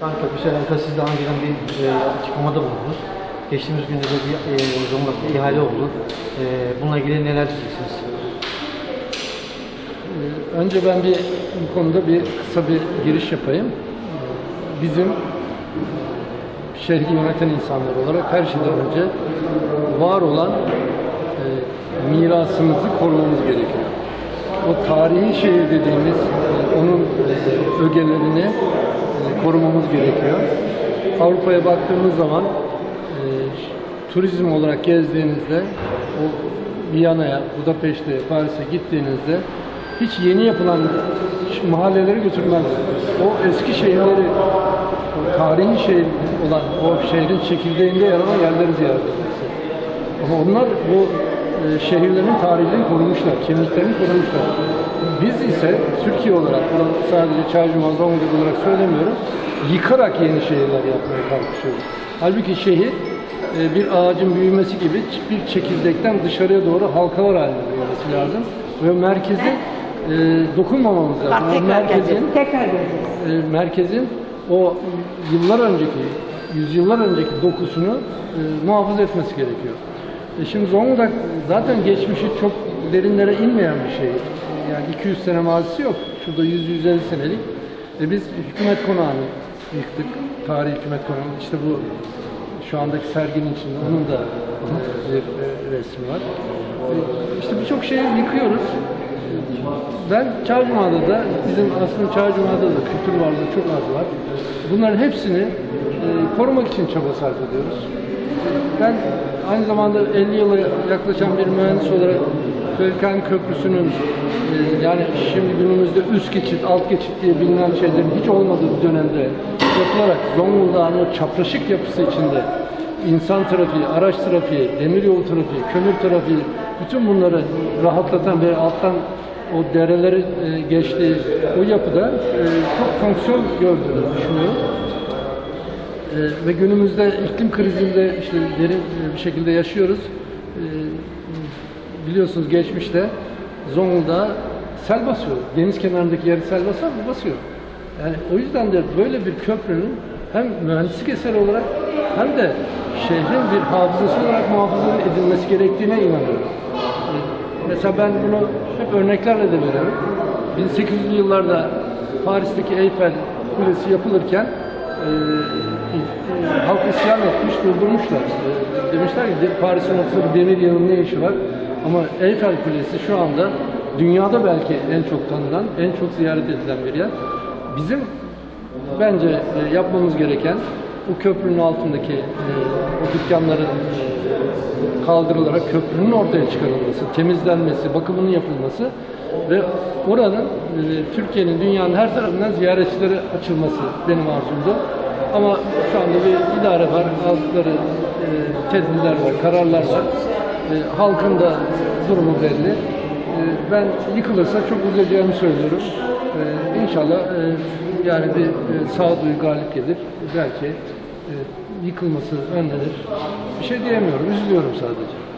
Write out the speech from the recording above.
Kan Köprüsü alakalı siz daha önceden bir e, açıklamada bulundunuz. Geçtiğimiz günde de bir e, Zonguldak'ta ihale oldu. E, bununla ilgili neler diyeceksiniz? Ee, Önce ben bir bu konuda bir kısa bir giriş yapayım. Bizim şehri yöneten insanlar olarak her şeyden önce var olan e, mirasımızı korumamız gerekiyor. O tarihi şehir dediğimiz e, onun e, ögelerini korumamız gerekiyor. Avrupa'ya baktığımız zaman e, turizm olarak gezdiğinizde o Viyana'ya, Budapeşte'ye, Paris'e gittiğinizde hiç yeni yapılan mahalleleri götürmezler. O eski şehirleri, o tarihi şehir olan o şehrin çekirdeğinde yer alan yerleri ziyaret edersiniz. Ama onlar bu şehirlerin tarihini korumuşlar, kimliklerini korumuşlar. Biz ise Türkiye olarak, bunu sadece Çaycuma, Zonguldak olarak söylemiyorum, yıkarak yeni şehirler yapmaya kalkışıyoruz. Halbuki şehir e, bir ağacın büyümesi gibi bir çekirdekten dışarıya doğru halkalar halinde büyümesi lazım. Ve merkezi e, dokunmamamız lazım. Bak tekrar merkezin, geleceğiz. Tekrar geleceğiz. e, merkezin o yıllar önceki, yüzyıllar önceki dokusunu e, muhafaza etmesi gerekiyor. E şimdi Zonguldak zaten geçmişi çok derinlere inmeyen bir şey. Yani 200 sene mazisi yok. Şurada 100-150 senelik. E biz hükümet konağını yıktık. Tarihi hükümet konağı. İşte bu şu andaki serginin içinde onun da bir e, resmi var. E, İşte birçok şeyi yıkıyoruz. Ben Çağcuma'da da bizim aslında Çağcuma'da da kültür varlığı çok az var. Bunların hepsini e, korumak için çaba sarf ediyoruz. Ben aynı zamanda 50 yıla yaklaşan bir mühendis olarak Kölken Köprüsü'nün e, yani şimdi günümüzde üst geçit, alt geçit diye bilinen şeylerin hiç olmadığı bir dönemde yapılarak Zonguldak'ın o çapraşık yapısı içinde insan trafiği, araç trafiği, demiryolu trafiği, kömür trafiği bütün bunları rahatlatan ve alttan o dereleri e, geçtiği o yapıda e, çok fonksiyon gördüğünü düşünüyorum. E, ve günümüzde iklim krizinde işte derin e, bir şekilde yaşıyoruz. E, biliyorsunuz geçmişte Zonguldak'a sel basıyor. Deniz kenarındaki yeri sel basar mı? Basıyor. Yani o yüzden de böyle bir köprünün hem mühendislik eseri olarak hem de şehrin bir hafızası olarak muhafaza edilmesi gerektiğine inanıyorum. E, Mesela ben bunu hep örneklerle de veriyorum. 1800'lü yıllarda Paris'teki Eyfel Kulesi yapılırken e, halk isyan etmiş, durdurmuşlar. E, demişler ki "De- Paris'in bir demir yığının ne işi var? Ama Eyfel Kulesi şu anda dünyada belki en çok tanınan, en çok ziyaret edilen bir yer. Bizim bence e, yapmamız gereken bu köprünün altındaki e, o dükkanların e, kaldırılarak köprünün ortaya çıkarılması, temizlenmesi, bakımının yapılması ve oranın e, Türkiye'nin dünyanın her tarafından ziyaretçilere açılması benim arzumdu. Ama şu anda bir idare var, aldıkları e, tedbirler var, kararlar var. E, halkın da durumu belli. E, ben yıkılırsa çok üzüleceğimi söylüyorum. E, inşallah e, yani bir e, sağduyu galip gelir. Belki e, yıkılması önlenir. Bir şey diyemiyorum, üzülüyorum sadece.